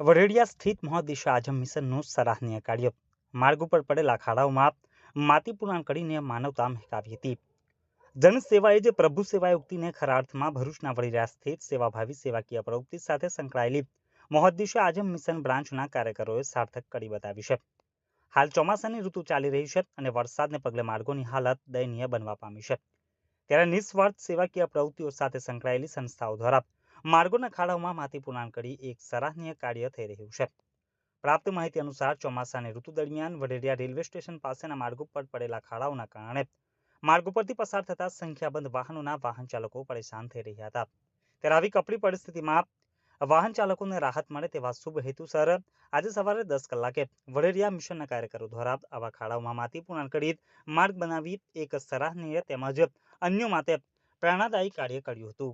વઢેડિયા સ્થિત મહોદિશા આઝમ મિશનનું સરાહનીય કાર્ય. માર્ગ ઉપર પડેલા ખાડાઓમાં માટી પુરાણ કરીને માનવતા મહેકાવી હતી. જનસેવા એ જ પ્રભુ સેવાએ ઉક્તિને ખરા અર્થમાં ભરૂચના વઢેડિયા સ્થિત સેવાભાવી સેવાકીય પ્રવૃત્તિ સાથે સંકળાયેલી. મહોદિશા આઝમ મિશન બ્રાન્ચના કાર્યકરોએ સાર્થક કરી બતાવી છે. હાલ ચોમાસાની ઋતુ ચાલી રહી છે અને વરસાદને પગલે માર્ગોની હાલત દયનીય બનવા પામી છે. ત્યારે નિસ્વાર્થ સેવાકીય પ્રવૃત્તિઓ સાથે સંકળાયેલી સંસ્થાઓ દ્વારા માર્ગોના ખાડાઓમાં માટી પુરાણ કરી એક સરાહનીય કાર્ય થઈ રહ્યું છે. પ્રાપ્ત માહિતી અનુસાર ચોમાસાની ઋતુ દરમિયાન વઢેડિયા રેલવે સ્ટેશન પાસેના માર્ગ ઉપર પડેલા ખાડાઓના કારણે માર્ગ ઉપરથી પસાર થતા સંખ્યાબંધ વાહનોના વાહન ચાલકો પરેશાન થઈ રહ્યા હતા. ત્યારે આવી કપરી પરિસ્થિતિમાં વાહન ચાલકોને રાહત મળે તેવા શુભ હેતુસર આજે સવારે દસ કલાકે વડેરિયા મિશનના કાર્યકરો દ્વારા આવા ખાડાઓમાં માટી પૂર્ણ કરી માર્ગ બનાવી એક સરાહનીય તેમજ અન્યો માટે પ્રેરણાદાયી કાર્ય કર્યું હતું.